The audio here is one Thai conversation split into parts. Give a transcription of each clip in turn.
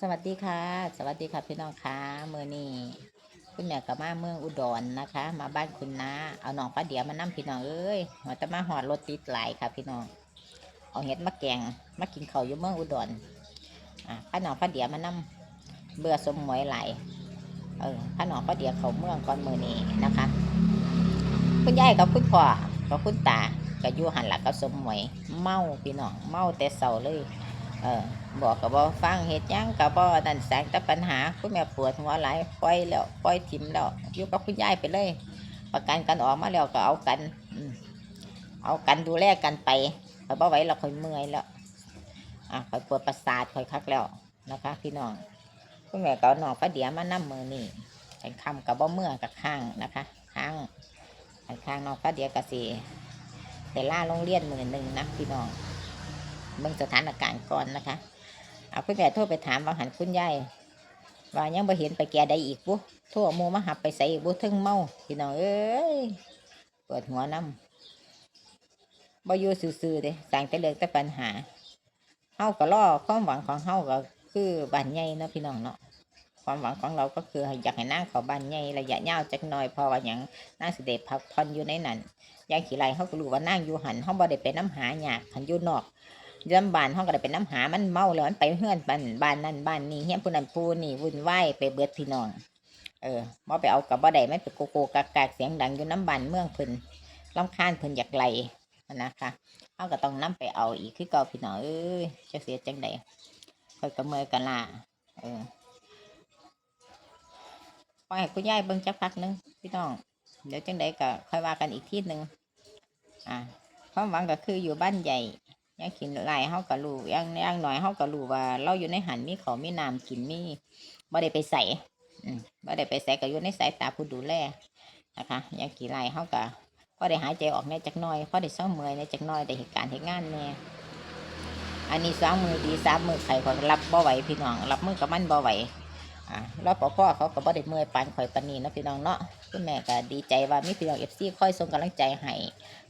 สวัสดีค่ะ สวัสดีค่ะพี่น้องค่ะเมื่อนี้คุณแม่กับมาเมืองอุดรนะคะ มาบ้านคุณน้าเอาน้องป้าเดียวมานั่พี่น้องเอ้ยหัวตะมาหอดรถติดหลายค่ะพี่น้องเอาเห็ดมาแกงมากินข้าอยู่เมืองอุดรอะพาน้องป้าเดียวมานั่เบื่อสมหมวยหลเออพาน้องป้าเดียวเขาเมืองก่อนมือนี้นะคะ คุณยายกับคุณพ่อกับคุณตาก็อยู่หันหลักกับสมหมวยเมาพี่น้องเมาแต่เสาเลย เออบอกกับบ่ฟังเหตุยังกับบ่นั่นแสงแต่ปัญหาคุณแม่ปวดหัวหลายปล่อยแล้วปล่อยทิมแล้วอยู่กับคุณยายไปเลย ประกันกันออกมาแล้วก็เอากันเอากันดูแลกันไปคอยบ่ไหวเราคอยเมื่อยแล้วอะคอยปวดประสาทคอยคักแล้วนะคะพี่น้องคุณแม่ก็เอน้องป้าเดียวมานั่มือนี่กันคำกับบ่เมื่อกับข้างนะคะข้างข้างน้องป้าเดียวกสีแต่ล่าโรงเรียนมือหนึ่งนะพี่น้อง เบิ่งสถานการณ์ก่อนนะคะ เอาคุณแม่โทรไปถามว่าหันคุณยายว่ายังบ่เห็นไปแก่ใดอีกบุโทรเอาหมูมาหับไปใส่อีกบุทึ่งเมาพี่น้องเอ้ยปวดหัวน้ำบ่อยู่ซื่อๆเด้สั่งแต่เรื่องแต่ปัญหาเฮาก็รอความหวังของเฮาก็คือบ้านใหญ่เนาะพี่น้องเนาะความหวังของเราก็คืออยากให้นางเขาบ้านใหญ่ระยะยาวจักหน่อยพอว่าหยังนางสิเดพักผ่อนอยู่ในนั้นยางขี่ไรเขาก็รู้ว่านางอยู่หันเฮาบ่ได้ไปน้ำหาหยากหันอยู่นอก ยามบ้านห้องก็ได้เป็นน้ำหามันเมาแล้วมันไปเฮือนบ้านบ้านนั่นบ้านนี้เฮียผู้นั้นผู้นี่วุ่นวายไปเบิดพี่น้อง เออบ่ไปเอากับบ่ได้ไม่ไปโกโกกากากเสียงดังอยู่น้ำบานเมืองเพิ่นลำคาญเพิ่นอยากไล่นะคะเฮาก็ต้องนํไปเอาอีกคือเก่าพี่น้องเอ้ยจะเสียจังใดค่อยกระเมยกันละเออปล่อยให้คุณยายเบิ่งจักพักหนึงพี่น้อง เดี๋ยวจังใดก็ค่อยว่ากันอีกทีหนึ่งอ่าความหวังก็คืออยู่บ้านใหญ่ ยังกินหลายเฮาก็รู้ยังยังน้อยเฮาก็รู้ว่า เราอยู่ในหันมีเขามีน้ำกินมีบ่ได้ไปใส่อืมบ่ได้ไปใส่ก็อยู่ในสายตาผู้ดูแลนะคะยังกี่ไรเฮาก็พอได้หายใจออกในจักหน้อยพอได้เศร้าเมื่อยในจักหน้อยได้เหตุการณ์เหตุงานแน่อันนี้สองมือดีสามมือไข่ขอรับบ่ไหวพี่น้องรับมือกับมันบ่ไหว อ่าแล้วพอพ่อเขาก็บ่ได้เมื่อยปานข่อยปานนี้นะพี่น้องเนาะคุณแม่ก็ดีใจว่ามีพี่น้อง FC คอยส่งกำลังใจให้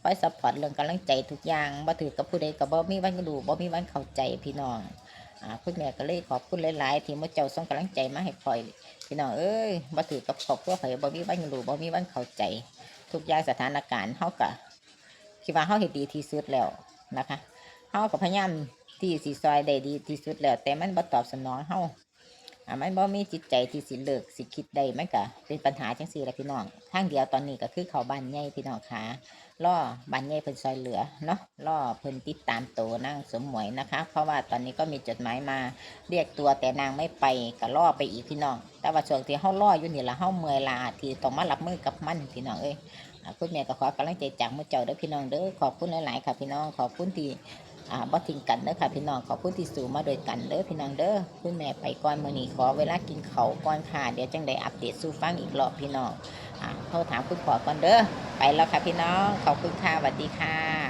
คอยซัพพอร์ตเรื่องกำลังใจทุกอย่างบ่ถือกับผู้ใดกับบ่มีวันรู้บ่มีวันเข้าใจพี่น้องอ่าคุณแม่ก็เลยขอบคุณหลาย ๆ ที่มาเจ้าส่งกำลังใจมาให้คอยพี่น้องเอ้ยบ่ถือกับครอบครัวข่อยบ่มีวันรู้บ่มีวันเข้าใจ ทุกอย่างสถานการณ์เฮาก็คิดว่าเฮาเฮ็ดดีที่สุดแล้วนะคะเฮาก็พยายามที่สิซอยได้ดีที่สุดแล้ว แต่มันบ่ตอบสนองเฮา อ่ามันบ่มีจิตใจที่สิเลิกสิคิดได้มันก็เป็นปัญหาจังซี่ละพี่น้องทางเดียวตอนนี้ก็คือเขาบ้านใหญ่พี่น้องค่ะล่อบันใหญ่เพิ่นซอยเหลือเนาะล่อเพิ่นติดตามตัวนั่งสมหมวยนะคะ เพราะว่าตอนนี้ก็มีจดหมายมา เรียกตัวแต่นางไม่ไปก็ล่อไปอีกพี่น้อง แต่ว่าช่วงที่เฮาล่ออยู่นี่ละเฮาเมื่อยลาที่ต้องมารับมือกับมันพี่น้องเอ้ยคุณแม่ก็ขอกำลังใจจากมือเจ้าเด้อพี่น้องเด้อขอบคุณหลายๆค่ะพี่น้องขอบคุณที่ อ่าบ่ทิ้งกันเด้อค่ะพี่น้องขอพูดที่สู่มาโดยกันเด้อพี่น้องเด้อคุณแม่ไปก่อนมื้อนี้ขอเวลากินเขาก่อนค่ะเดี๋ยวจังได้อัปเดตสู่ฟังอีกรอบพี่น้องอ่าโทรถามคุณพ่อก่อนเด้อไปแล้วค่ะพี่น้องขอบคุณค่ะสวัสดีค่ะ